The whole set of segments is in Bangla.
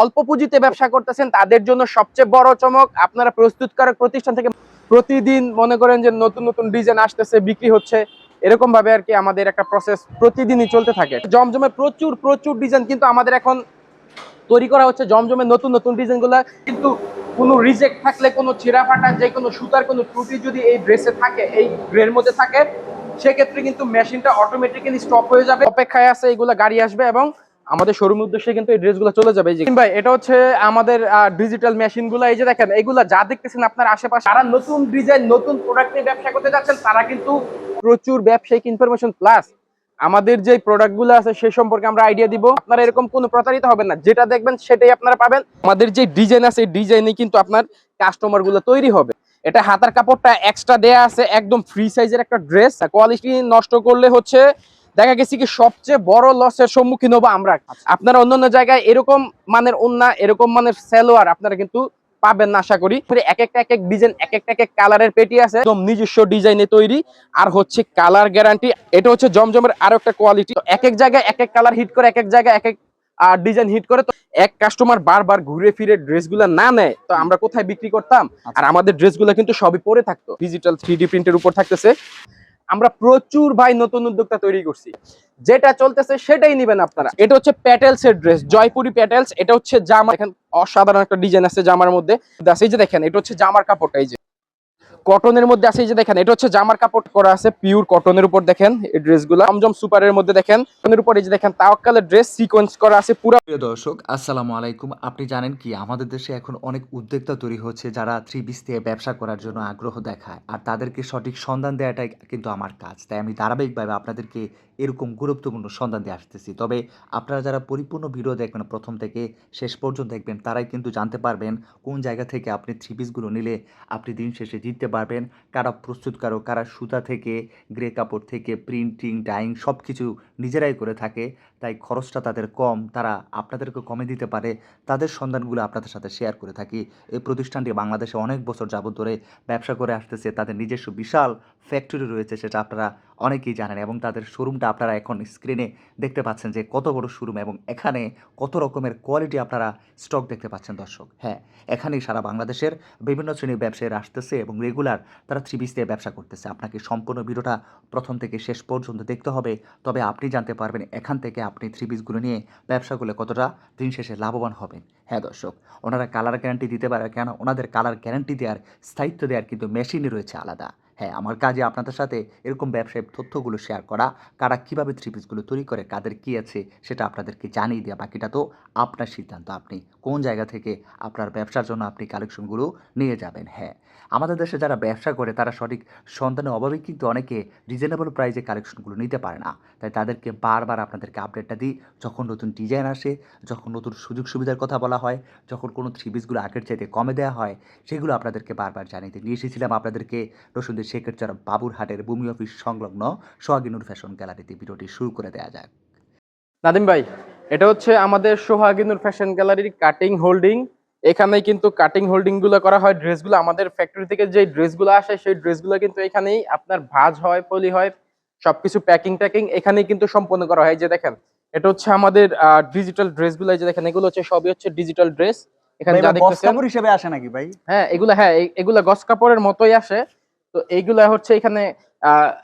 অল্প পুঁজিতে ব্যবসা করতেছেন, তাদের জন্য সবচেয়ে বড় চমক, আপনারা প্রস্তুতকারক প্রতিষ্ঠান থেকে প্রতিদিন মনে করেন যে নতুন নতুন ডিজাইন আসতেছে, বিক্রি হচ্ছে এরকম ভাবে আর কি আমাদের একটা প্রসেস প্রতিদিনই চলতে থাকে। জমজমে প্রচুর প্রচুর ডিজাইন কিন্তু আমাদের এখন তৈরি করা হচ্ছে, জমজমে নতুন নতুন ডিজাইনগুলা কিন্তু কোনো রিজেক্ট থাকলে, কোনো ছেঁড়া ফাটা, যে কোনো সুতার কোনো ত্রুটি যদি এই ড্রেসে থাকে, এই গ্রের মধ্যে থাকে, সেক্ষেত্রে কিন্তু মেশিনটা অটোমেটিক্যালি স্টপ হয়ে যাবে। অপেক্ষায় আছে, এগুলা গাড়ি আসবে এবং আমাদের শোরুম উদ্দেশ্যে কিন্তু এই ড্রেসগুলো চলে যাবে। ভাই, এটা হচ্ছে আমাদের ডিজিটাল মেশিনগুলো। এই যে দেখেন এগুলা যা দেখতেছেন আপনার আশেপাশে, যারা নতুন ডিজাইন নতুন প্রোডাক্ট নিয়ে ব্যবসা করতে যাচ্ছেন, তারা কিন্তু প্রচুর ব্যবসায়িক ইনফরমেশন প্লাস আমাদের যে প্রোডাক্টগুলো আছে, সে সম্পর্কে আমরা আইডিয়া দিব। আপনারা এরকম কোনো প্রতারিত হবেন না। যেটা দেখবেন, সেটাই আপনারা পাবেন। আমাদের যে ডিজাইন আছে, এই ডিজাইনে কিন্তু আপনার কাস্টমারগুলো তৈরি হবে। এটা হাতার কাপড়টা এক্সট্রা দেয়া আছে, একদম ফ্রি সাইজের একটা ড্রেস কোয়ালিটি নষ্ট করলে হচ্ছে দেখা গেছে কি সবচেয়ে বড় লসের সম্মুখীন হব আমরা। আপনারা অন্যান্য জায়গায় এরকম মানের ওন্না এরকম মানের সেলোয়ার আপনারা কিন্তু পাবেন না আশা করি। এক একটা এক এক ডিজাইন এক একটা এক এক কালারের পেটি আছে একদম নিজস্ব ডিজাইনে তৈরি। আর হচ্ছে কালার গ্যারান্টি এটা হচ্ছে জমজমের আরও একটা কোয়ালিটি এক এক জায়গায় এক এক কালার হিট করে এক এক জায়গায় এক এক আর ডিজাইন হিট করে তো এক কাস্টমার বারবার ঘুরে ফিরে ড্রেসগুলো না নেয় তো আমরা কোথায় বিক্রি করতাম? আর আমাদের ড্রেসগুলো কিন্তু সবই পরে থাকতো। ডিজিটাল থ্রি ডি প্রিন্টের উপর থাকতেছে। আমরা প্রচুর ভাই নতুন উদ্যোক্তা তৈরি করছি। যেটা চলতেছে সেটাই নিবেন আপনারা। এটা হচ্ছে প্যাটেলস এর ড্রেস জয়পুরি প্যাটেলস। এটা হচ্ছে জামা এখানে অসাধারণ একটা ডিজাইন আছে জামার মধ্যে। এই যে দেখেন, এটা হচ্ছে জামার কাপড়টা, এই যে। কটনের মধ্যে আছে এই যে দেখেন, এটা হচ্ছে জামার কাপড় করা আছে পিওর কটনের উপর দেখেন এই ড্রেসগুলো আমজম সুপারের মধ্যে দেখেন কটনের উপর এই যে দেখেন, তাওয়াক্কালের ড্রেস সিকোয়েন্স করা আছে পুরো। প্রিয় দর্শক, আসসালামু আলাইকুম। আপনি জানেন কি, আমাদের দেশে এখন অনেক উদ্যোক্তা তৈরি হচ্ছে যারা থ্রি পিস দিয়ে ব্যবসা করার জন্য আগ্রহ দেখায়। আর তাদেরকে সঠিক সন্ধান দেওয়াটাই কিন্তু আমার কাজ। তাই আমি ধারাবাহিকভাবে আপনাদেরকে এরকম গুরুত্বপূর্ণ সন্ধান দিয়ে আসতেছি। তবে আপনারা যারা পরিপূর্ণ ভিডিও দেখবেন প্রথম থেকে শেষ পর্যন্ত দেখবেন, তারাই কিন্তু জানতে পারবেন কোন জায়গা থেকে আপনি থ্রি পিসগুলো নিলে আপনি দিন শেষে জিততে পারবেন। কারা প্রস্তুতকারক, কারা সুতা থেকে, গ্রে কাপড় থেকে, প্রিন্টিং, ডাইং সব কিছু নিজেরাই করে থাকে। তাই খরচটা তাদের কম, তারা আপনাদেরকে কমে দিতে পারে। তাদের সন্ধানগুলো আপনাদের সাথে শেয়ার করে থাকি। এই প্রতিষ্ঠানটি বাংলাদেশে অনেক বছর যাবত ধরে ব্যবসা করে আসতেছে। তাদের নিজস্ব বিশাল ফ্যাক্টরি রয়েছে সেটা আপনারা অনেকেই জানেন এবং তাদের শোরুমটা আপনারা এখন স্ক্রিনে দেখতে পাচ্ছেন যে কত বড় শোরুম এবং এখানে কত রকমের কোয়ালিটি আপনারা স্টক দেখতে পাচ্ছেন দর্শক। হ্যাঁ এখানেই সারা বাংলাদেশের বিভিন্ন শ্রেণির ব্যবসায়ীরা আসতেছে এবং রেগুলার তারা থ্রি পিস দিয়ে ব্যবসা করতেছে। আপনাকে সম্পূর্ণ ভিডিওটা প্রথম থেকে শেষ পর্যন্ত দেখতে হবে, তবে আপনি জানতে পারবেন এখান থেকে আপনি থ্রি পিসগুলো নিয়ে ব্যবসা করলে কতটা দিন শেষে লাভবান হবেন। হ্যাঁ দর্শক, ওনারা কালার গ্যারান্টি দিতে পারে, কেন? ওনাদের কালার গ্যারান্টি দেওয়ার স্থায়িত্ব দেওয়ার কিন্তু মেশিনই রয়েছে আলাদা। হ্যাঁ আমার কাজে আপনাদের সাথে এরকম ব্যবসায়িক তথ্যগুলো শেয়ার করা, কারা কীভাবে থ্রি পিসগুলো তৈরি করে, কাদের কী আছে, সেটা আপনাদেরকে জানিয়ে দেওয়া বাকিটা তো আপনার সিদ্ধান্ত। আপনি কোন জায়গা থেকে আপনার ব্যবসার জন্য আপনি কালেকশনগুলো নিয়ে যাবেন? হ্যাঁ আমাদের দেশে যারা ব্যবসা করে, তারা সঠিক সন্তানের অভাবে কিন্তু অনেকে রিজনেবল প্রাইসে কালেকশনগুলো নিতে পারে না। তাই তাদেরকে বারবার আপনাদেরকে আপডেটটা দিই। যখন নতুন ডিজাইন আসে, যখন নতুন সুযোগ সুবিধার কথা বলা হয়, যখন কোনো থ্রি পিসগুলো আগের চাইতে কমে দেওয়া হয়, সেগুলো আপনাদেরকে বারবার জানিয়ে। নিয়ে এসেছিলাম আপনাদেরকে রসুনদের শেখেরচর বাবুরহাটের ভূমি অফিস সংলগ্ন সোহাগিনুর ফ্যাশন গ্যালারিতে ভিডিওটি শুরু করে দেওয়া যাক। নাদিম ভাই এটা হচ্ছে আমাদের সোহাগিনুর ফ্যাশন গ্যালারির কাটিং হোল্ডিং এখানেই কিন্তু কাটিং হোল্ডিংগুলো করা হয়। ড্রেসগুলো আমাদের ফ্যাক্টরি থেকে যে ড্রেসগুলো আসে সেই ড্রেসগুলো কিন্তু এখানেই আপনার ভাঁজ হয় পলি হয় সবকিছু প্যাকিং ট্যাকিং এখানেই কিন্তু সম্পন্ন করা হয়। যে দেখেন এটা হচ্ছে আমাদের ডিজিটাল ড্রেসগুলো। যে দেখেন এগুলো হচ্ছে সবই হচ্ছে ডিজিটাল ড্রেস এখানে যা দেখতেছেন হিসেবে আসে নাকি ভাই? হ্যাঁ এগুলা হ্যাঁ এগুলা গস কাপড়ের মতোই আসে। তো এইগুলা হচ্ছে এখানে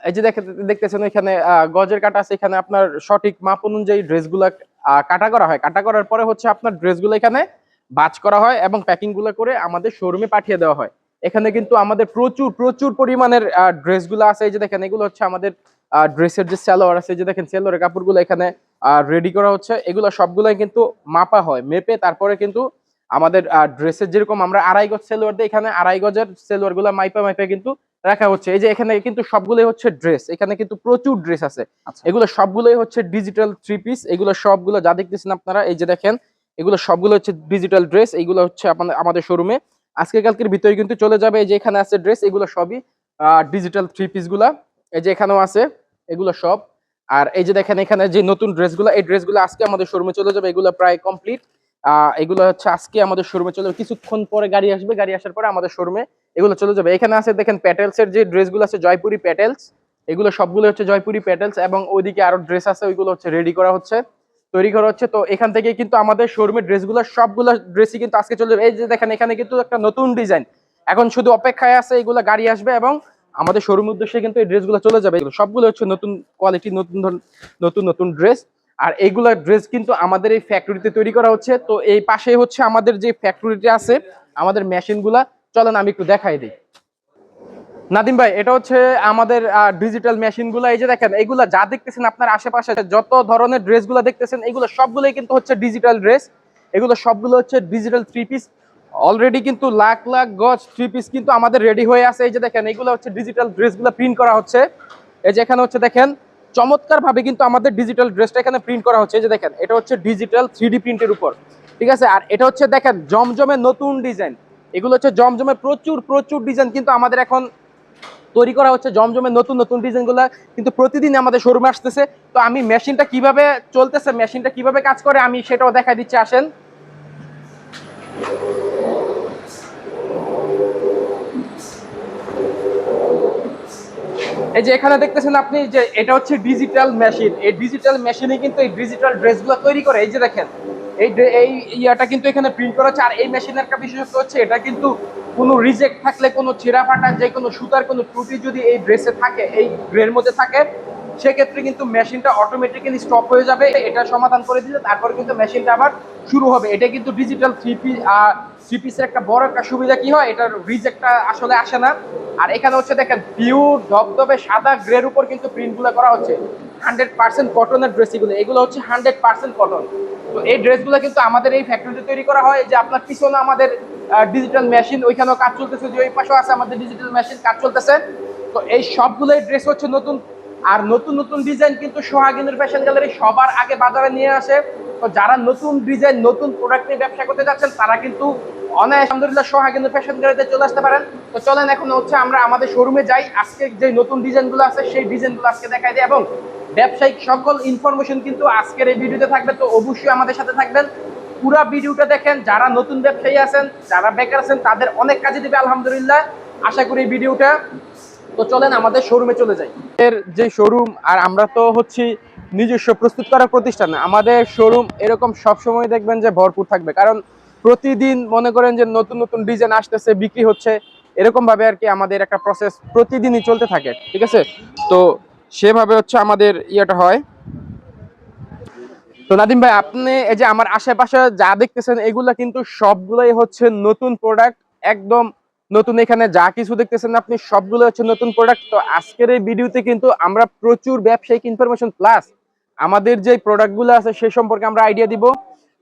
এই যে দেখে দেখতেছেন এখানে গজের কাটা আছে এখানে আপনার সঠিক মাপ অনুযায়ী ড্রেসগুলা আহ, কাটা করা হয়। কাটা করার পরে হচ্ছে আপনার ড্রেসগুলো এখানে বাজ করা হয় এবং প্যাকিংগুলো করে আমাদের শোরুমে পাঠিয়ে দেওয়া হয়। এখানে কিন্তু আমাদের প্রচুর প্রচুর পরিমাণের ড্রেস ড্রেসগুলো আছে। এই যে দেখেন এগুলো হচ্ছে আমাদের ড্রেসের যে সেলোয়ার আছে যে দেখেন সেলোয়ারের কাপড়গুলো এখানে রেডি করা হচ্ছে। এগুলো সবগুলাই কিন্তু মাপা হয় মেপে তারপরে কিন্তু আমাদের ড্রেসের যেরকম আমরা আড়াই গজ সেলোয়ার দিই এখানে আড়াই গজের সেলোয়ারগুলো মাইপা মাইপা কিন্তু রাখা হচ্ছে। এই যে এখানে কিন্তু সবগুলোই হচ্ছে ড্রেস এখানে কিন্তু প্রচুর ড্রেস আছে। আচ্ছা। এগুলো সবগুলোই হচ্ছে ডিজিটাল থ্রি পিস এগুলো সবগুলো যা দেখতেছেন আপনারা এই যে দেখেন এগুলো সবগুলো হচ্ছে ডিজিটাল ড্রেস এগুলো হচ্ছে আমাদের শোরুমে আজকে কালকের ভিতরে কিন্তু চলে যাবে এই যে এখানে আছে ড্রেস এগুলো সবই ডিজিটাল থ্রি পিসগুলা। এই যে এখানেও আছে এগুলো সব। আর এই যে দেখেন এখানে যে নতুন ড্রেসগুলো এই ড্রেসগুলো আজকে আমাদের শোরুমে চলে যাবে। এগুলো প্রায় কমপ্লিট এগুলো হচ্ছে আজকে আমাদের শোরুমে চলে কিছুক্ষণ পরে গাড়ি আসবে, গাড়ি আসার পরে আমাদের শোরুমে এগুলো চলে যাবে। এখানে আছে, দেখেন প্যাটেলস এর যে ড্রেসগুলো আছে, জয়পুরি প্যাটেলস এগুলো সবগুলো হচ্ছে জয়পুরি প্যাটেলস এবং ওইদিকে আরও ড্রেস আছে, ওইগুলো হচ্ছে রেডি করা হচ্ছে, তৈরি করা হচ্ছে। তো এখান থেকে কিন্তু আমাদের শোরুমের ড্রেসগুলো সবগুলো ড্রেসই কিন্তু আজকে চলে যাবে। এই যে দেখেন, এখানে কিন্তু একটা নতুন ডিজাইন এখন শুধু অপেক্ষায় আছে এগুলো গাড়ি আসবে এবং আমাদের শোরুম উদ্দেশ্যে কিন্তু এই ড্রেসগুলো চলে যাবে। সবগুলো হচ্ছে নতুন কোয়ালিটি নতুন নতুন নতুন ড্রেস আর এইগুলা ড্রেস কিন্তু আমাদের এই ফ্যাক্টরিতে তৈরি করা হচ্ছে। তো এই পাশে হচ্ছে আমাদের যে ফ্যাক্টরিটা আছে, আমাদের মেশিনগুলা চলেন আমি একটু দেখাই দিই। নাদিম ভাই, এটা হচ্ছে আমাদের ডিজিটাল মেশিনগুলো এই যে দেখেন এগুলা যা দেখতেছেন আপনার আশেপাশে, যত ধরনের ড্রেসগুলো দেখতেছেন এগুলো সবগুলোই কিন্তু হচ্ছে ডিজিটাল ড্রেস এগুলো সবগুলো হচ্ছে ডিজিটাল থ্রি পিস অলরেডি কিন্তু লাখ লাখ গজ থ্রি পিস কিন্তু আমাদের রেডি হয়ে আছে। এই যে দেখেন এগুলো হচ্ছে ডিজিটাল ড্রেসগুলো প্রিন্ট করা হচ্ছে। এই যে এখানে হচ্ছে দেখেন চমৎকার ভাবে কিন্তু আমাদের ডিজিটাল ড্রেসটা এখানে প্রিন্ট করা হচ্ছে। যে দেখেন, এটা হচ্ছে ডিজিটাল থ্রি প্রিন্টের উপর। ঠিক আছে? আর এটা হচ্ছে দেখেন, জমজমে নতুন ডিজাইন এগুলো হচ্ছে জমজমে প্রচুর প্রচুর ডিজাইন কিন্তু আমাদের এখন তৈরি করা হচ্ছে। জমজমে নতুন নতুন ডিজাইনগুলো কিন্তু প্রতিদিন আমাদের শোরুমে আসতেছে। তো আমি মেশিনটা কীভাবে চলতেছে মেশিনটা কীভাবে কাজ করে, আমি সেটাও দেখা দিচ্ছি। আসেন। এই যে এখানে দেখতেছেন আপনি যে এটা হচ্ছে ডিজিটাল মেশিন এই ডিজিটাল মেশিনে কিন্তু এই ডিজিটাল ড্রেসগুলো তৈরি করে। এই যে দেখেন এই এই ইয়াটা কিন্তু এখানে প্রিন্ট করা হচ্ছে, আর এই মেশিনের একটা বিশেষত্ব হচ্ছে, এটা কিন্তু কোনো রিজেক্ট থাকলে, কোনো ছেঁড়া ফাটা, যে কোনো সুতার কোনো ত্রুটি যদি এই ড্রেসে থাকে, এই ড্রের মধ্যে থাকে, সেক্ষেত্রে কিন্তু মেশিনটা অটোমেটিক্যালি স্টপ হয়ে যাবে, এটা সমাধান করে দিলে তারপরে কিন্তু মেশিনটা আবার শুরু হবে। এটা কিন্তু ডিজিটাল থ্রি পিস থ্রি পিসের একটা বড় একটা সুবিধা কি হয়, এটার রিজেক্টটা আসলে আসে না। আর এখানে হচ্ছে দেখেন পিওর ধবধবে সাদা গ্রের উপর কিন্তু প্রিন্টগুলো করা হচ্ছে। হান্ড্রেড পার্সেন্ট কটনের ড্রেস এগুলো এগুলো হচ্ছে হান্ড্রেড পার্সেন্ট কটন তো এই ড্রেসগুলো কিন্তু আমাদের এই ফ্যাক্টরিতে তৈরি করা হয়, যে আপনার পিছনে আমাদের ডিজিটাল মেশিন ওইখানেও কাজ চলতেছে, যে ওই পাশেও আছে আমাদের ডিজিটাল মেশিন কাজ চলতেছে। তো এই সবগুলোই ড্রেস হচ্ছে নতুন, আর নতুন নতুন ডিজাইন কিন্তু সোহাগিনের ফ্যাশন গ্যালারি সবার আগে বাজারে নিয়ে আসে। তো যারা নতুন ডিজাইন নতুন প্রোডাক্ট নিয়ে ব্যবসা করতে যাচ্ছেন, তারা কিন্তু অনায়াস আলহামদুলিল্লাহ সোহাগিনের ফ্যাশন গ্যালারিতে চলে আসতে পারেন। তো চলেন এখন হচ্ছে আমরা আমাদের শোরুমে যাই, আজকে যে নতুন ডিজাইনগুলো আছে, সেই ডিজাইনগুলো আজকে দেখাই দিই, এবং ব্যবসায়িক সকল ইনফরমেশন কিন্তু আজকের এই ভিডিওতে থাকবে, তো অবশ্যই আমাদের সাথে থাকবেন। পুরা ভিডিওটা দেখেন, যারা নতুন ব্যবসায়ী আছেন, যারা বেকার আছেন, তাদের অনেক কাজে দিবে, আলহামদুলিল্লাহ। আশা করি ভিডিওটা তো চলেন আমাদের শোরুমে চলে যাই। এর যে শোরুম আর আমরা তো হচ্ছি নিজস্ব প্রস্তুত করার প্রতিষ্ঠান, আমাদের শোরুম এরকম সব সময় দেখবেন যে ভরপুর থাকবে। কারণ প্রতিদিন মনে করেন যে নতুন নতুন ডিজাইন আসতেছে, বিক্রি হচ্ছে এরকম ভাবে আর কি আমাদের একটা প্রসেস প্রতিদিনই চলতে থাকে, ঠিক আছে? তো সেভাবে হচ্ছে আমাদের ইয়েটা হয়। তো নাদিম ভাই, আপনি এই যে আমার আশেপাশে যা দেখতেছেন, এগুলা কিন্তু সবগুলাই হচ্ছে নতুন প্রোডাক্ট একদম নতুন এখানে যা কিছু দেখতেছেন আপনি সবগুলো হচ্ছে নতুন প্রোডাক্ট তো আজকের এই ভিডিওতে কিন্তু আমরা প্রচুর ব্যবসায়িক ইনফরমেশন প্লাস আমাদের যে প্রোডাক্টগুলো আছে, সে সম্পর্কে আমরা আইডিয়া দিব।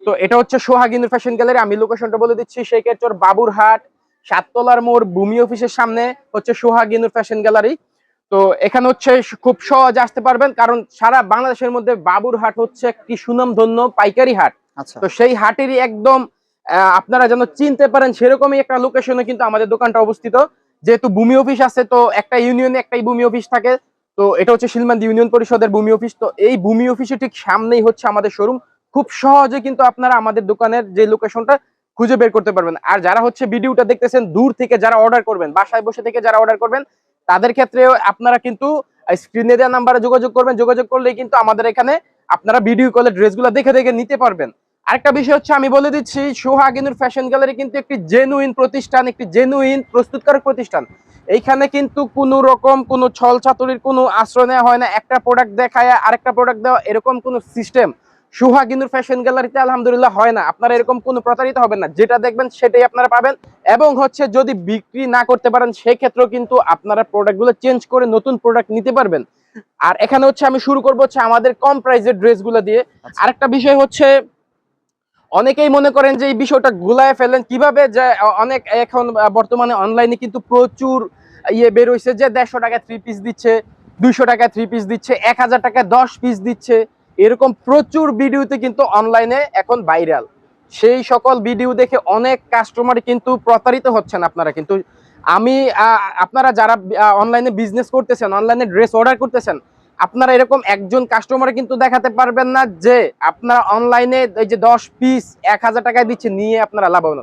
তো এটা হচ্ছে সোহাগিনুর ফ্যাশন গ্যালারি আমি লোকেশনটা বলে দিচ্ছি শেখেরচর বাবুরহাট, সাততলার মোড়, ভূমি অফিসের সামনে হচ্ছে সোহাগিনুর ফ্যাশন গ্যালারি তো এখানে হচ্ছে খুব সহজে আসতে পারবেন কারণ সারা বাংলাদেশের মধ্যে বাবুরহাট হচ্ছে একটি সুনামধন্য পাইকারি হাট। আচ্ছা। তো সেই হাটেরই একদম আপনারা যেন চিনতে পারেন সেরকমই একটা লোকেশনে কিন্তু আমাদের দোকানটা অবস্থিত। যেহেতু ভূমি অফিস আছে তো একটা ইউনিয়নে একটাই ভূমি অফিস থাকে। তো এটা হচ্ছে শিলমান্দি ইউনিয়ন পরিষদের ভূমি অফিস তো এই ভূমি অফিসে ঠিক সামনেই হচ্ছে আমাদের শোরুম খুব সহজে কিন্তু আপনারা আমাদের দোকানের যে লোকেশনটা খুঁজে বের করতে পারবেন। আর যারা হচ্ছে ভিডিওটা দেখতেছেন দূর থেকে যারা অর্ডার করবেন বাসায় বসে থেকে যারা অর্ডার করবেন তাদের ক্ষেত্রেও আপনারা কিন্তু স্ক্রিনে দেওয়া নাম্বারে যোগাযোগ করবেন। যোগাযোগ করলেই কিন্তু আমাদের এখানে আপনারা ভিডিও কলে ড্রেসগুলো দেখে দেখে নিতে পারবেন। আরেকটা বিষয় হচ্ছে, আমি বলে দিচ্ছি, সোহাগিনুর ফ্যাশন গ্যালারি কিন্তু একটি জেনুইন প্রতিষ্ঠান, একটি জেনুইন প্রস্তুতকারক প্রতিষ্ঠান। এইখানে কিন্তু কোনো রকম কোনো ছল ছাতুরির কোনো আশ্রয় নেওয়া হয় না। একটা প্রোডাক্ট দেখায়, আরেকটা প্রোডাক্ট দেওয়া, এরকম কোনো সিস্টেম সোহাগিনুর ফ্যাশন গ্যালারিতে আলহামদুলিল্লাহ হয় না। আপনারা এরকম কোনো প্রতারিত হবেন না। যেটা দেখবেন সেটাই আপনারা পাবেন। এবং হচ্ছে যদি বিক্রি না করতে পারেন সেক্ষেত্রেও কিন্তু আপনারা প্রোডাক্টগুলো চেঞ্জ করে নতুন প্রোডাক্ট নিতে পারবেন। আর এখানে হচ্ছে আমি শুরু করব হচ্ছে আমাদের কম প্রাইসের ড্রেসগুলো দিয়ে। আচ্ছা। আরেকটা বিষয় হচ্ছে অনেকেই মনে করেন যে এই বিষয়টা গুলায় ফেলেন। কীভাবে যে অনেক এখন বর্তমানে অনলাইনে কিন্তু প্রচুর ইয়ে বের হয়েছে যে দেড়শো টাকা থ্রি পিস দিচ্ছে দুইশো টাকা থ্রি পিস দিচ্ছে এক হাজার টাকা দশ পিস দিচ্ছে। এরকম প্রচুর ভিডিওতে কিন্তু অনলাইনে এখন ভাইরাল সেই সকল ভিডিও দেখে অনেক কাস্টমার কিন্তু প্রতারিত হচ্ছেন আপনারা কিন্তু। আমি আপনারা যারা অনলাইনে বিজনেস করতেছেন অনলাইনে ড্রেস অর্ডার করতেছেন, আপনারা এরকম একজন কাস্টমার কিন্তু দেখাতে পারবেন না যে আপনারা অনলাইনে এই যে দশ পিস এক হাজার টাকায় দিচ্ছে, নিয়ে আপনারা লাভবান।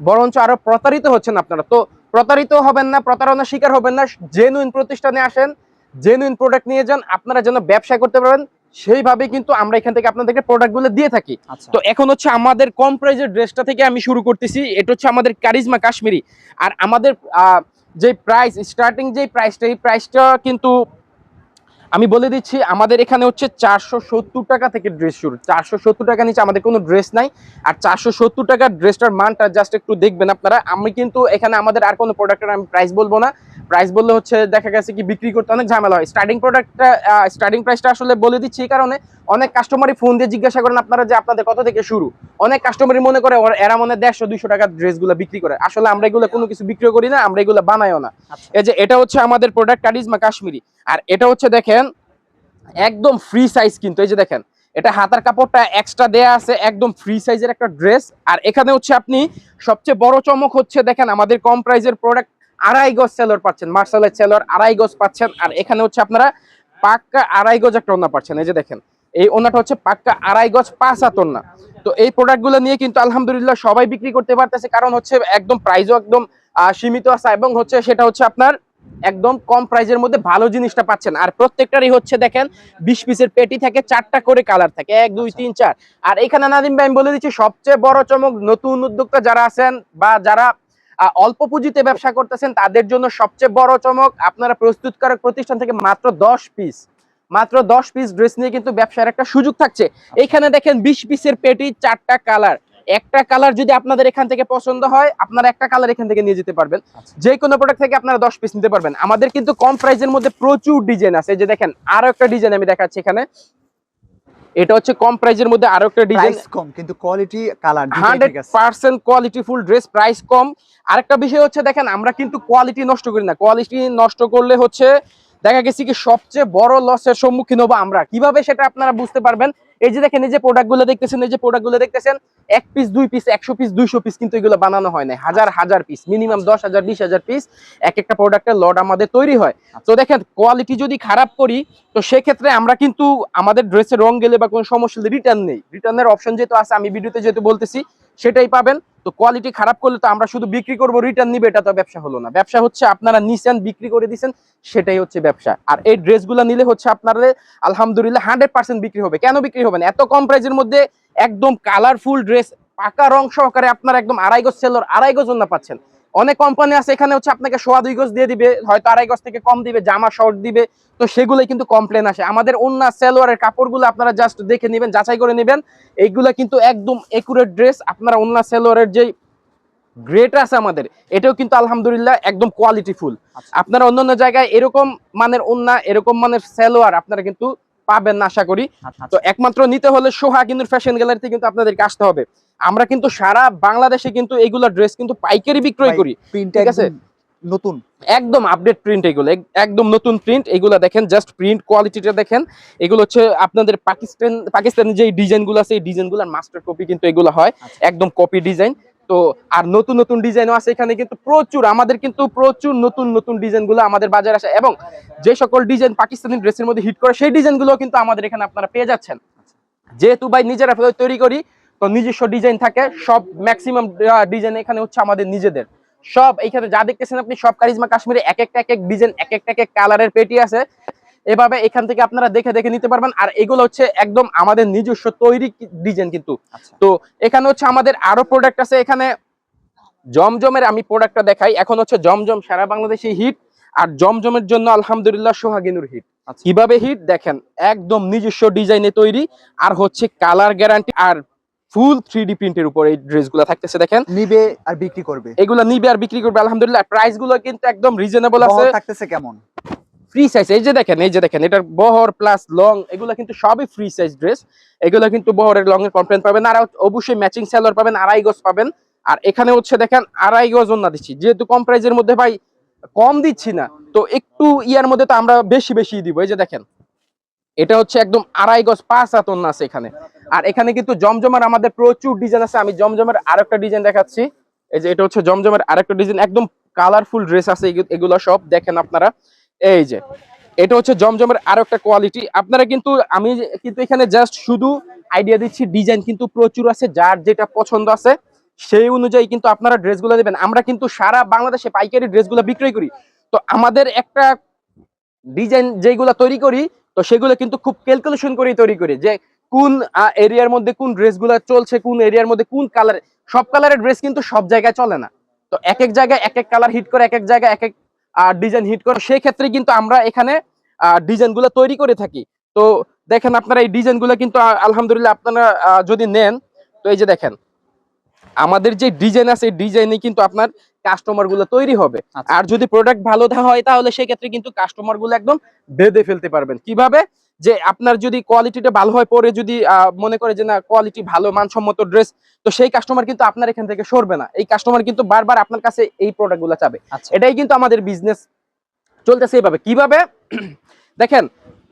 বরঞ্চ আরও প্রতারিত হচ্ছেন আপনারা। তো প্রতারিত হবেন না, প্রতারণার শিকার হবেন না। জেনুইন প্রতিষ্ঠানে আসেন জেনুইন প্রোডাক্ট নিয়ে যান, আপনারা যেন ব্যবসা করতে পারবেন সেইভাবে কিন্তু আমরা এখান থেকে আপনাদেরকে প্রোডাক্টগুলো দিয়ে থাকি। আচ্ছা। তো এখন হচ্ছে আমাদের কম প্রাইজের ড্রেসটা থেকে আমি শুরু করতেছি। এটা হচ্ছে আমাদের কারিজমা কাশ্মীরি। আর আমাদের আহ, যে প্রাইস স্টার্টিং যে প্রাইসটা এই প্রাইসটা কিন্তু আমি বলে দিচ্ছি আমাদের এখানে হচ্ছে চারশো সত্তর টাকা থেকে ড্রেস শুরু। চারশো সত্তর টাকা নিচে আমাদের কোনো ড্রেস নাই। আর চারশো সত্তর টাকার ড্রেসটার মানটা জাস্ট একটু দেখবেন আপনারা। আমি কিন্তু এখানে আমাদের আর কোনো প্রোডাক্টের আমি প্রাইস বলব না। প্রাইস বললে হচ্ছে দেখা গেছে কি বিক্রি করতে অনেক ঝামেলা হয়। স্টার্টিং প্রোডাক্টটা স্টার্টিং প্রাইসটা আসলে বলে দিচ্ছি এই কারণে। অনেক কাস্টমারই ফোন দিয়ে জিজ্ঞাসা করেন আপনারা যে আপনাদের কত থেকে শুরু। অনেক কাস্টমারই মনে করে ওর- এরা মনে দেড়শো দুইশো টাকার ড্রেসগুলো বিক্রি করে। আসলে আমরা এগুলো কোনো কিছু বিক্রি করি না আমরা এগুলো বানাইও না। আচ্ছা। এই যে এটা হচ্ছে আমাদের প্রোডাক্ট কারিজমা কাশ্মীরি আর এটা হচ্ছে দেখেন, একদম ফ্রি সাইজ কিন্তু, এই যে দেখেন, এটা হাতার কাপড়টা এক্সট্রা দেয়া আছে, একদম ফ্রি সাইজের একটা ড্রেস আর এখানে হচ্ছে আপনি, সবচেয়ে বড় চমক হচ্ছে দেখেন, আমাদের কম প্রাইজের প্রোডাক্ট আড়াই গজ সেলর পাচ্ছেন মার্শালের সেলর আড়াই গজ পাচ্ছেন। আর এখানে হচ্ছে আপনারা পাক্কা আড়াই গজ একটা ওনা পাচ্ছেন, এই যে দেখেন, এই ওনাটা হচ্ছে পাক্কা আড়াই গজ পাঁচ হাত ওনা তো এই প্রোডাক্টগুলো নিয়ে কিন্তু আলহামদুলিল্লাহ সবাই বিক্রি করতে পারতেছে, কারণ হচ্ছে একদম প্রাইসও একদম সীমিত আছে, এবং হচ্ছে সেটা হচ্ছে আপনার একদম কম প্রাইজের মধ্যে ভালো জিনিসটা পাচ্ছেন। আর প্রত্যেকটারই হচ্ছে দেখেন, বিশ পিসের পেটি থাকে, চারটা করে কালার থাকে। এক, দুই, তিন, চার। আর এখানে নাদিম ভাই বলে দিচ্ছি, সবচেয়ে বড় চমক নতুন উদ্যোক্তা যারা আছেন বা যারা অল্প পুঁজিতে ব্যবসা করতেছেন, তাদের জন্য সবচেয়ে বড় চমক আপনারা প্রস্তুতকারক প্রতিষ্ঠান থেকে মাত্র দশ পিস মাত্র দশ পিস ড্রেস নিয়ে কিন্তু ব্যবসার একটা সুযোগ থাকছে। এখানে দেখেন বিশ পিসের পেটি চারটা কালার একটা কালার যদি আপনাদের এখান থেকে পছন্দ হয় আপনারা একটা কালার এখান থেকে নিয়ে যেতে পারবেন। যে কোনো প্রোডাক্ট থেকে আপনারা দশ পিস নিতে পারবেন। আমাদের কিন্তু কম প্রাইসের মধ্যে প্রচুর ডিজাইন আছে। যে দেখেন আরও একটা ডিজাইন আমি দেখাচ্ছি এখানে। এটা হচ্ছে কম প্রাইসের মধ্যে আরও একটা ডিজাইন কম কিন্তু কোয়ালিটি কালার হান্ড্রেড ঠিক আছে। Percent quality full dress price কম। আরেকটা বিষয় হচ্ছে দেখেন আমরা কিন্তু কোয়ালিটি নষ্ট করি না। কোয়ালিটি নষ্ট করলে হচ্ছে দেখা গেছে কি সবচেয়ে বড় লসের সম্মুখীন হব আমরা। কীভাবে সেটা আপনারা বুঝতে পারবেন? এই যে দেখেন এই যে প্রোডাক্টগুলো দেখতেছেন এই যে প্রোডাক্টগুলো দেখতেছেন এক পিস দুই পিস একশো পিস দুইশো পিস কিন্তু এগুলো বানানো হয় না হাজার হাজার পিস মিনিমাম দশ হাজার বিশ হাজার পিস এক একটা প্রোডাক্টের লড আমাদের তৈরি হয়। তো দেখেন কোয়ালিটি যদি খারাপ করি তো সেক্ষেত্রে আমরা কিন্তু আমাদের ড্রেসের রং গেলে বা কোনো সমস্যা হলে রিটার্ন নেই। রিটার্নের অপশন যেহেতু আছে আমি ভিডিওতে যেহেতু বলতেছি সেটাই পাবেন। তো কোয়ালিটি খারাপ করলে তো আমরা শুধু বিক্রি করব রিটার্ন নিবে, এটা তো ব্যবসা হলো না। ব্যবসা হচ্ছে আপনারা নিছেন, বিক্রি করে দিচ্ছেন সেটাই হচ্ছে ব্যবসা। আর এই ড্রেসগুলো নিলে হচ্ছে আপনাদের আলহামদুলিল্লাহ হান্ড্রেড পার্সেন্ট বিক্রি হবে। কেন বিক্রি হবে না? এত কম প্রাইসের মধ্যে একদম কালারফুল ড্রেস পাকা রং সহকারে আপনারা একদম আড়াই গজ সেলর আড়াই গজ না পাচ্ছেন। অনেক কোম্পানি আছে এখানে হচ্ছে আপনাকে সোয়া দুই গজ দিয়ে দিবে হয়তো আড়াই গজ থেকে কম দিবে জামা শর্ট দিবে তো সেগুলোই কিন্তু কমপ্লেন আসে। আমাদের অন্য সেলোয়ারের কাপড়গুলো আপনারা জাস্ট দেখে নেবেন যাচাই করে নেবেন। এইগুলা কিন্তু একদম একুরেট ড্রেস আপনারা অন্য সেলোয়ারের যে গ্রেট আছে আমাদের এটাও কিন্তু আলহামদুলিল্লাহ একদম কোয়ালিটি ফুল আচ্ছা। আপনারা অন্যান্য জায়গায় এরকম মানের অন্য এরকম মানের সেলোয়ার আপনারা কিন্তু পাবেন না আশা করি। আচ্ছা তো একমাত্র নিতে হলে সোহাগিনুর ফ্যাশন গ্যালারিতে কিন্তু আপনাদেরকে আসতে হবে। আমরা কিন্তু সারা বাংলাদেশে কিন্তু এইগুলা ড্রেস কিন্তু পাইকারি বিক্রয় করি। প্রিন্ট ঠিক আছে? নতুন। একদম আপডেট প্রিন্ট এগুলো। একদম নতুন প্রিন্ট এগুলো দেখেন জাস্ট প্রিন্ট কোয়ালিটিটা দেখেন। এগুলো হচ্ছে আপনাদের পাকিস্তান পাকিস্তানের যে ডিজাইনগুলো আছে এই ডিজাইনগুলোর মাস্টার কপি কিন্তু এগুলো হয়। আচ্ছা। একদম কপি ডিজাইন তো আর নতুন নতুন ডিজাইনও আছে এখানে কিন্তু প্রচুর, আমাদের কিন্তু প্রচুর নতুন নতুন ডিজাইনগুলো আমাদের বাজারে আসে। এবং যে সকল ডিজাইন পাকিস্তানি ড্রেসের মধ্যে হিট করে, সেই ডিজাইনগুলো কিন্তু আমাদের এখানে আপনারা পেয়ে যাচ্ছেন। যেহেতু ভাই নিজেরা তৈরি করি, তো নিজস্ব ডিজাইন থাকে, সব ম্যাক্সিমাম ডিজাইন এখানে হচ্ছে আমাদের নিজেদের। সব এইখানে যা দেখতেছেন আপনি, সব কারিজমা কাশ্মীরে এক একটা এক এক ডিজাইন, এক একটা এক এক কালারের পেটি আছে। এভাবে এখান থেকে আপনারা দেখে দেখে নিতে পারবেন। আর এগুলো হচ্ছে একদম আমাদের নিজস্ব তৈরি ডিজাইন কিন্তু। আচ্ছা। তো এখানে হচ্ছে আমাদের আরও প্রোডাক্ট আছে। এখানে জমজমের আমি প্রোডাক্টটা দেখাই। এখন হচ্ছে জমজম সারা বাংলাদেশে হিট আর জমজমের জন্য আলহামদুলিল্লাহ সোহাগিনুর হিট আচ্ছা। কীভাবে হিট দেখেন একদম নিজস্ব ডিজাইনে তৈরি। আর হচ্ছে কালার গ্যারান্টি আর ফুল থ্রি ডি প্রিন্টের উপর এই ড্রেসগুলো থাকতেছে দেখেন। নিবে আর বিক্রি করবে। এগুলো নিবে আর বিক্রি করবে আলহামদুলিল্লাহ। প্রাইসগুলো কিন্তু একদম রিজনেবল আছে। থাকতেছে কেমন? ফ্রি সাইজ এই যে দেখেন, এই যে দেখেন, এটার বহর প্লাস লং এগুলো কিন্তু সবই ফ্রি সাইজ ড্রেস এগুলো কিন্তু বহরের লং এর কমপ্লেন পাবেন, আর অবশ্যই ম্যাচিং সেলর পাবেন, আড়াই গজ পাবেন। আর এখানে হচ্ছে দেখেন, আড়াই গজ না দিচ্ছি। যেহেতু কম প্রাইজের মধ্যে ভাই, কম দিচ্ছি না, তো একটু ইয়ার মধ্যে তো আমরা বেশি বেশি দিব। এই যে দেখেন, এটা হচ্ছে একদম আড়াই গজ পাঁচ ওন্না আছে এখানে। আর এখানে কিন্তু জমজমের আমাদের প্রচুর ডিজাইন আছে। আমি জমজমের আরেকটা ডিজাইন দেখাচ্ছি। এই যে এটা হচ্ছে জমজমের আরেকটা ডিজাইন একদম কালারফুল ড্রেস আছে এগু- এগুলো সব। দেখেন আপনারা এই যে, এটা হচ্ছে জমজমের আরও একটা কোয়ালিটি আপনারা কিন্তু, আমি কিন্তু এখানে জাস্ট শুধু আইডিয়া দিচ্ছি ডিজাইন কিন্তু প্রচুর আছে, যার যেটা পছন্দ আছে, সেই অনুযায়ী কিন্তু আপনারা ড্রেসগুলো দেবেন। আমরা কিন্তু সারা বাংলাদেশে পাইকারি ড্রেসগুলো বিক্রয় করি। তো আমাদের একটা ডিজাইন যেগুলো তৈরি করি, তো সেগুলো কিন্তু খুব ক্যালকুলেশন করেই তৈরি করি যে কোন এরিয়ার মধ্যে কোন ড্রেসগুলো চলছে, কোন এরিয়ার মধ্যে কোন কালার সব কালারের ড্রেস কিন্তু সব জায়গায় চলে না। তো এক এক জায়গায় এক এক কালার হিট করে, এক এক জায়গায় এক এক ডিজাইন হিট করে সেই ক্ষেত্রে কিন্তু আমরা এখানে ডিজাইনগুলো তৈরি করে থাকি। তো দেখেন আপনারা এই ডিজাইনগুলো কিন্তু আলহামদুলিল্লাহ আপনারা যদি নেন তো এই যে দেখেন আমাদের যে ডিজাইন আছে এই ডিজাইনে কিন্তু আপনার কাস্টমারগুলো তৈরি হবে। আচ্ছা। আর যদি প্রোডাক্ট ভালো হয় তাহলে সেক্ষেত্রে কিন্তু কাস্টমারগুলো একদম বেঁধে ফেলতে পারবেন। কীভাবে? যে আপনার যদি কোয়ালিটিটা ভালো হয় পরে যদি মনে করে যে না কোয়ালিটি ভালো মানসম্মত ড্রেস তো সেই কাস্টমার কিন্তু আপনার এখান থেকে সরবে না। এই কাস্টমার কিন্তু বারবার আপনার কাছে এই প্রোডাক্টগুলো চাবে। আচ্ছা। এটাই কিন্তু আমাদের বিজনেস চলতেছে এইভাবে। কীভাবে? দেখেন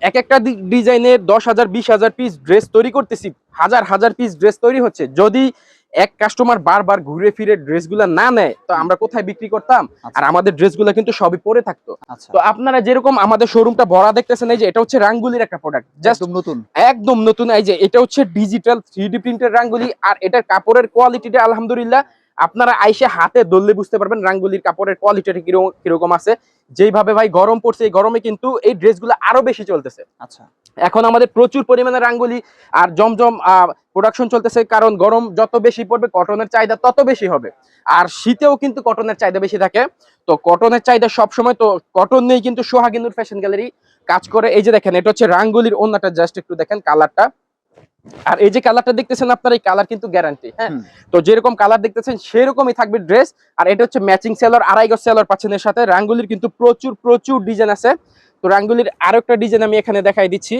এক একটা ডিজাইনের দশ হাজার বিশ হাজার পিস ড্রেস তৈরি করতেছি। হাজার হাজার পিস ড্রেস তৈরি হচ্ছে। যদি এক কাস্টমার বারবার ঘুরে ফিরে ড্রেসগুলো না নেয় তো আমরা কোথায় বিক্রি করতাম? আর আমাদের ড্রেসগুলো কিন্তু সবই পরে থাকতো। আচ্ছা। তো আপনারা যেরকম আমাদের শোরুমটা ভরা দেখতেছেন এই যে এটা হচ্ছে রাঙ্গুলির একটা প্রোডাক্ট জাস্ট নতুন। একদম নতুন এই যে এটা হচ্ছে ডিজিটাল থ্রি ডি প্রিন্টের রাঙ্গুলি আর এটার কাপড়ের কোয়ালিটিটা আলহামদুলিল্লাহ আপনারা আইসে হাতে ধরলে বুঝতে পারবেন রাঙ্গুলির কাপড়ের কোয়ালিটিটা কীরকম কীরকম আছে। যেইভাবে ভাই গরম পড়ছে এই গরমে কিন্তু এই ড্রেসগুলো আরও বেশি চলতেছে। আচ্ছা। এখন আমাদের প্রচুর পরিমাণে রাঙ্গুলি আর জমজম প্রোডাকশন চলতেছে কারণ গরম যত বেশি পড়বে কটনের চাহিদা তত বেশি হবে। আর শীতেও কিন্তু কটনের চাহিদা বেশি থাকে। তো কটনের চাহিদা সব সময় তো কটন নেই কিন্তু সোহাগিনুর ফ্যাশন গ্যালারি কাজ করে। এই যে দেখেন এটা হচ্ছে রাঙ্গুলির অন্যটা জাস্ট একটু দেখেন কালারটা আর এই যে কালারটা দেখতেছেন আপনার এই কালার কিন্তু গ্যারান্টি হ্যাঁ। তো যেরকম কালার দেখতেছেন সেরকমই থাকবে ড্রেস আর এটা হচ্ছে ম্যাচিং সেলর আড়াই গজ সেলর পাচ্ছেন এর সাথে। রাঙ্গুলির কিন্তু প্রচুর প্রচুর ডিজাইন আছে। তো রাঙ্গুলির আরও একটা ডিজাইন আমি এখানে দেখাই দিচ্ছি।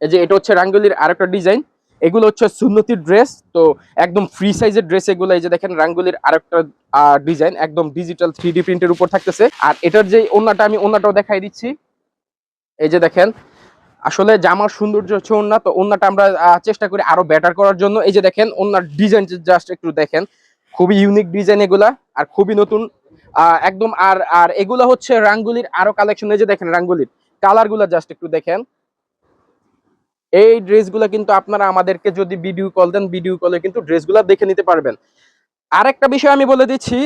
এই যে এটা হচ্ছে রাঙ্গুলির আরেকটা ডিজাইন এগুলো হচ্ছে সুন্নতি ড্রেস তো একদম ফ্রি সাইজের ড্রেস এগুলো এই যে দেখেন রাঙ্গুলির আরেকটা ডিজাইন একদম ডিজিটাল থ্রি ডি প্রিন্টের উপর থাকতেছে। আর এটার যে ওন্নাটা আমি ওন্নাটাও দেখাই দিচ্ছি। এই যে দেখেন আসলে জামার সৌন্দর্য হচ্ছে ওন্না তো ওন্নাটা আমরা চেষ্টা করি আরও বেটার করার জন্য। এই যে দেখেন ওন্নার ডিজাইন জাস্ট একটু দেখেন। খুবই ইউনিক ডিজাইন এগুলা, আর খুবই নতুন। একদম, আর আর এগুলা হচ্ছে রাঙ্গুলির আরও কালেকশন এই যে দেখেন রাঙ্গুলির কালারগুলা জাস্ট একটু দেখেন। এই ড্রেসগুলো কিন্তু আপনারা আমাদেরকে যদি ভিডিও কল দেন ভিডিও কলে কিন্তু ড্রেসগুলো দেখে নিতে পারবেন। আরেকটা বিষয় আমি বলে দিচ্ছি,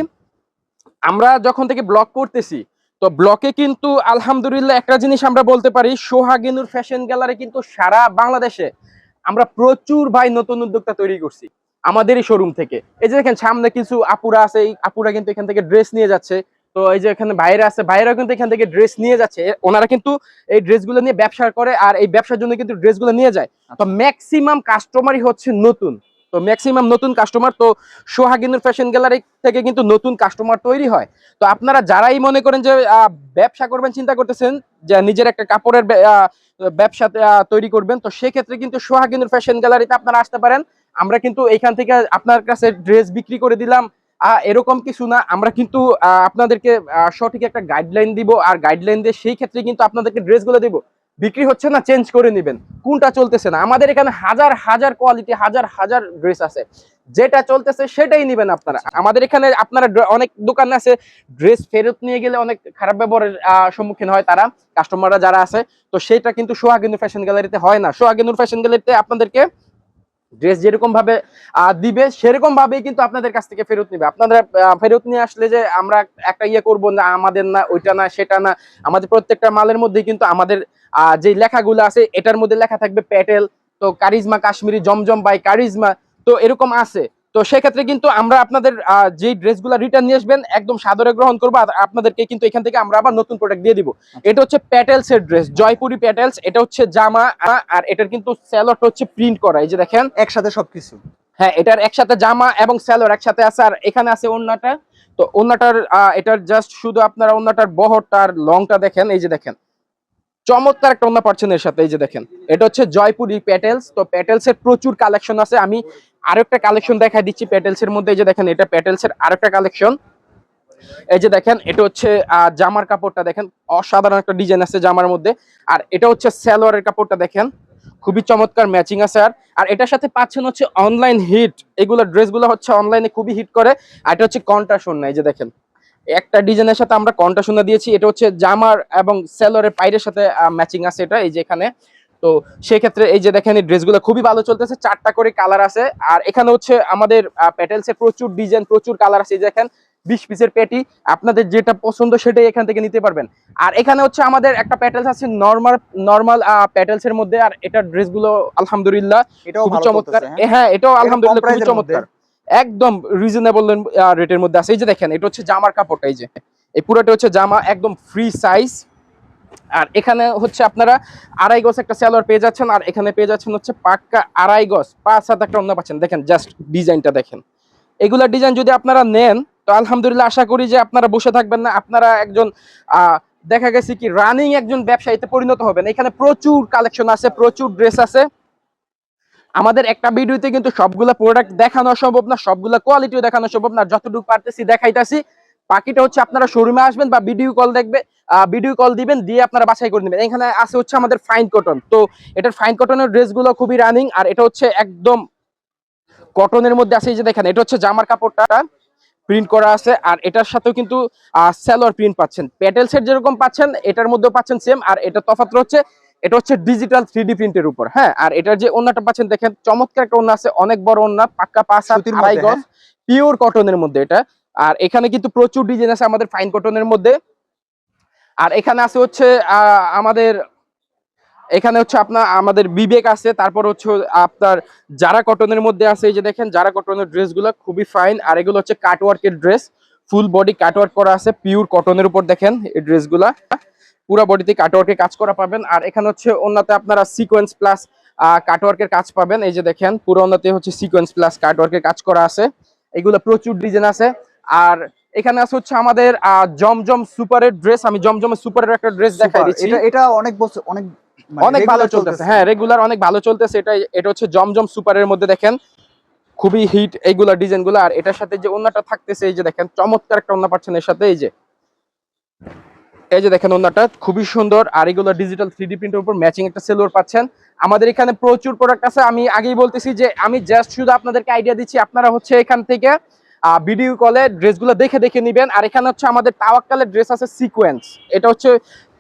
আমরা যখন থেকে ব্লগ করতেছি তো ব্লকে কিন্তু আলহামদুলিল্লাহ একটা জিনিস আমরা বলতে পারি সোহাগিনুর ফ্যাশন গ্যালারি কিন্তু সারা বাংলাদেশে আমরা প্রচুর ভাই নতুন উদ্যোক্তা তৈরি করছি আমাদেরই শোরুম থেকে। এই যে দেখেন সামনে কিছু আপুরা আছে এই আপুরা কিন্তু এখান থেকে ড্রেস নিয়ে যাচ্ছে। তো এই যে এখানে বাইরে আছে বাইরেও কিন্তু এখান থেকে ড্রেস নিয়ে যাচ্ছে। ওনারা কিন্তু এই ড্রেসগুলো নিয়ে ব্যবসা করে আর এই ব্যবসার জন্য কিন্তু ড্রেসগুলো নিয়ে যায়। তো ম্যাক্সিমাম কাস্টমারই হচ্ছে নতুন। তো ম্যাক্সিমাম নতুন কাস্টমার তো সোহাগিনুর ফ্যাশন গ্যালারি থেকে কিন্তু নতুন কাস্টমার তৈরি হয়। তো আপনারা যারাই মনে করেন যে ব্যবসা করবেন, চিন্তা করতেছেন যে, নিজের একটা কাপড়ের ব্যবসা তৈরি করবেন, তো সেক্ষেত্রে কিন্তু সোহাগিনুর ফ্যাশন গ্যালারিতে আপনারা আসতে পারেন। আমরা কিন্তু এখান থেকে আপনার কাছে ড্রেস বিক্রি করে দিলাম। এরকম কিছু না। আমরা কিন্তু আপনাদেরকে সঠিক একটা গাইডলাইন দিব। আর গাইডলাইন দিয়ে সেই ক্ষেত্রে কিন্তু আপনাদেরকে ড্রেসগুলো দিব। বিক্রি হচ্ছে না চেঞ্জ করে নেবেন। কোনটা চলতেছে না? আমাদের এখানে হাজার হাজার কোয়ালিটি হাজার হাজার ড্রেস আছে। যেটা চলতেছে সেটাই নেবেন আপনারা। আমাদের এখানে আপনারা অনেক দোকান আছে ড্রেস ফেরত নিয়ে গেলে অনেক খারাপ ব্যবহারের সম্মুখীন হয় তারা কাস্টমাররা যারা আছে। তো সেটা কিন্তু সোহাগিনুর ফ্যাশন গ্যালারিতে হয় না। সোহাগিনুর ফ্যাশন গ্যালারিতে আপনাদেরকে ড্রেস যেরকম ভাবে দিবে সেরকম ভাবেই কিন্তু আপনাদের কাছ থেকে ফেরত নিবে। আপনাদের আহ, ফেরত নিয়ে আসলে যে আমরা একটা ইয়ে করব না আমাদের না ওইটা না সেটা না আমাদের প্রত্যেকটা মালের মধ্যে কিন্তু আমাদের যে লেখাগুলো আছে এটার মধ্যে লেখা থাকবে প্যাটেল তো Charisma Kashmiri Zamzam by Charisma তো এরকম আছে। তো সেক্ষেত্রে কিন্তু আমরা আপনাদের যেই ড্রেসগুলো রিটার্ন নিয়ে আসবেন একদম সাদরে গ্রহণ করব আপনাদেরকে কিন্তু এখান থেকে আমরা আবার নতুন প্রোডাক্ট দিয়ে দিব। এটা হচ্ছে প্যাটেলস এর ড্রেস জয়পুরি প্যাটেলস এটা হচ্ছে জামা আর এটার কিন্তু স্যালোটা হচ্ছে প্রিন্ট করা এই যে দেখেন। একসাথে সবকিছু। হ্যাঁ এটার একসাথে জামা এবং স্যালোর একসাথে আছে আর এখানে আছে ওন্নাটা তো ওন্নাটার আহ, এটার জাস্ট শুধু আপনারা ওন্নাটার বহরটার লংটা দেখেন এই যে দেখেন। চমৎকার একটা ওন্না পাচ্ছেন এর সাথে এই যে দেখেন। এটা হচ্ছে জয়পুরি প্যাটেলস তো প্যাটেলস এর প্রচুর কালেকশন আছে। আমি আরেকটা কালেকশন দেখাই দিচ্ছি প্যাটেলস এর মধ্যে যে দেখেন, এটা প্যাটেলস এর আরেকটা কালেকশন এই যে দেখেন, এটা হচ্ছে জামার কাপড়টা দেখেন। অসাধারণ একটা ডিজাইন আছে জামার মধ্যে। আর এটা হচ্ছে সালোয়ারের কাপড়টা দেখেন। খুবই চমৎকার ম্যাচিং আছে আর। আর এটার সাথে পাচ্ছেন হচ্ছে অনলাইন হিট এগুলো ড্রেসগুলো হচ্ছে অনলাইনে খুবই হিট করে। আর এটা হচ্ছে কন্টা শূন্য এই যে দেখেন। একটা ডিজাইনের সাথে আমরা কন্টা শূন্য দিয়েছি। এটা হচ্ছে জামার এবং সেলরের পাইরের সাথে ম্যাচিং আছে এটা, এই যে এখানে। তো সেই ক্ষেত্রে এই যে দেখেন এই ড্রেসগুলো খুবই ভালো চলতেছে চারটা করে কালার আছে। আর এখানে হচ্ছে আমাদের প্যাটেলসে প্রচুর ডিজাইন প্রচুর কালার আছে। এই দেখেন বিশ পিসের পেটি আপনাদের যেটা পছন্দ সেটাই এখান থেকে নিতে পারবেন। আর এখানে হচ্ছে আমাদের একটা প্যাটেলস আছে নর্মাল নর্মাল প্যাটেলস এর মধ্যে। আর এটা ড্রেসগুলো আলহামদুলিল্লাহ এটাও চমৎকার। হ্যাঁ এটাও আলহামদুলিল্লাহ খুবই চমৎকার। একদম রিজনেবল রেটের মধ্যে আছে। এই যে দেখেন এটা হচ্ছে জামার কাপড়টা। এই যে এই পুরোটা হচ্ছে জামা একদম ফ্রি সাইজ আর এখানে হচ্ছে আপনারা আড়াই গজ একটা স্যালোয়ার পেয়ে যাচ্ছেন, আর এখানে পেয়ে যাচ্ছেন হচ্ছে পাক্কা আড়াই গজ, পাঁচ হাত একটা অন্য পাচ্ছেন। দেখেন জাস্ট ডিজাইনটা দেখেন। এগুলা ডিজাইন যদি আপনারা নেন, তো আলহামদুলিল্লাহ আশা করি যে আপনারা বসে থাকবেন না। আপনারা একজন দেখা গেছে কি রানিং একজন ব্যবসায়ীতে পরিণত হবেন। এখানে প্রচুর কালেকশন আছে, প্রচুর ড্রেস আছে। আমাদের একটা ভিডিওতে কিন্তু সবগুলা প্রোডাক্ট দেখানো সম্ভব না, সবগুলা কোয়ালিটিও দেখানো সম্ভব না। যতটুকু পারতেছি দেখাইতেছি। বাকিটা হচ্ছে আপনারা শোরুমে আসবেন বা ভিডিও কল দেখবে। ভিডিও কল দিবেন দিয়ে আপনারা বাছাই করে নেবেন। এখানে আছে হচ্ছে আমাদের ফাইন কটন তো এটার ফাইন কটনের ড্রেসগুলো খুবই রানিং আর এটা হচ্ছে একদম কটনের মধ্যে আছে এই যে দেখেন এটা হচ্ছে জামার কাপড়টা প্রিন্ট করা আছে আর এটার সাথেও কিন্তু স্যালোয়ার প্রিন্ট পাচ্ছেন। প্যাটেলস এর যেরকম পাচ্ছেন এটার মধ্যেও পাচ্ছেন সেম আর এটা তফাৎ হচ্ছে এটা হচ্ছে ডিজিটাল থ্রি প্রিন্টের উপর। হ্যাঁ আর এটার যে ওন্নাটা পাচ্ছেন দেখেন চমৎকার একটা ওন্না আছে অনেক বড় ওন্না পাক্কা পাঁচ পিওর কটনের মধ্যে এটা। আর এখানে কিন্তু প্রচুর ডিজাইন আছে আমাদের ফাইন কটনের মধ্যে। আর এখানে আছে হচ্ছে আমাদের, এখানে হচ্ছে আপনার, আমাদের বিবেক আছে, তারপর হচ্ছে আপনার যারা কটনের মধ্যে আছে, এই যে দেখেন, যারা কটনের ড্রেসগুলো খুবই ফাইন আর এগুলো হচ্ছে কাটওয়ার্কের ড্রেস ফুল বডি কাটওয়ার্ক করা আছে পিওর কটনের উপর দেখেন এই ড্রেসগুলা পুরো বডিতে কাটওয়ার্কে কাজ করা পাবেন, আর এখানে হচ্ছে অন্যতে আপনারা সিকোয়েন্স প্লাস কাটওয়ার্কের কাজ পাবেন, এই যে দেখেন, পুরো অন্যতে হচ্ছে সিকোয়েন্স প্লাস কাটওয়ার্কের কাজ করা আছে। এগুলো প্রচুর ডিজাইন আছে, আর এখানে আছে হচ্ছে আমাদের জমজম সুপারের ড্রেস আমি জমজমের সুপারের একটা ড্রেস দেখাই দিচ্ছি। এটা এটা অনেক বছর অনেক মানে অনেক ভালো চলতেছে। হ্যাঁ রেগুলার অনেক ভালো চলতেছে। এটা এটা হচ্ছে জমজম সুপারের মধ্যে দেখেন খুবই হিট এইগুলা ডিজাইনগুলো। আর এটার সাথে যে ওন্নাটা থাকতেছে এই যে দেখেন চমৎকার একটা ওন্না পাচ্ছেন এর সাথে এই যে। এই যে দেখেন ওন্নাটা খুবই সুন্দর। আর এগুলো ডিজিটাল থ্রি ডি প্রিন্টের উপর ম্যাচিং একটা সেলোয়ার পাচ্ছেন। আমাদের এখানে প্রচুর প্রোডাক্ট আছে। আমি আগেই বলতেছি যে আমি জাস্ট শুধু আপনাদেরকে আইডিয়া দিচ্ছি। আপনারা হচ্ছে এখান থেকে ভিডিও কলে ড্রেসগুলো দেখে দেখে নেবেন। আর এখানে হচ্ছে আমাদের তাওয়াক্কালের ড্রেস আছে সিকোয়েন্স। এটা হচ্ছে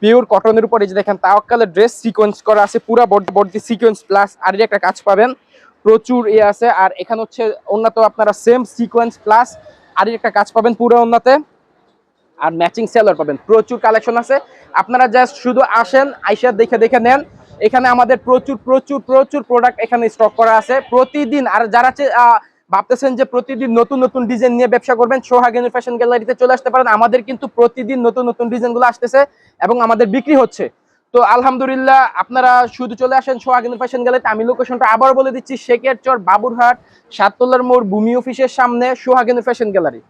পিওর কটনের উপর যে দেখেন, তাওয়াক্কালের ড্রেস সিকোয়েন্স করা আছে, পুরো বডি সিকোয়েন্স প্লাস আর একটা কাজ পাবেন। প্রচুর ইয়ে আছে, আর এখানে হচ্ছে উন্নত আপনারা সেম সিকোয়েন্স প্লাস আর একটা কাজ পাবেন পুরো অন্যতে। আর ম্যাচিং সেলার পাবেন, প্রচুর কালেকশন আছে। আপনারা জাস্ট শুধু আসেন, আইসা দেখে দেখে নেন। এখানে আমাদের প্রচুর প্রচুর প্রচুর প্রোডাক্ট এখানে স্টক করা আছে। প্রতিদিন, আর যারা ভাবতেছেন যে প্রতিদিন নতুন নতুন ডিজাইন নিয়ে ব্যবসা করবেন সোহাগেন ফ্যাশন গ্যালারিতে চলে আসতে পারেন। আমাদের কিন্তু প্রতিদিন নতুন নতুন ডিজাইনগুলো আসতেছে এবং আমাদের বিক্রি হচ্ছে। তো আলহামদুলিল্লাহ আপনারা শুধু চলে আসেন সোহাগেন ফ্যাশন গ্যালারিতে। আমি লোকেশনটা আবার বলে দিচ্ছি শেখের চর বাবুরহাট, সাততলার মোড়, ভূমি অফিসের সামনে সোহাগেন ফ্যাশন গ্যালারি।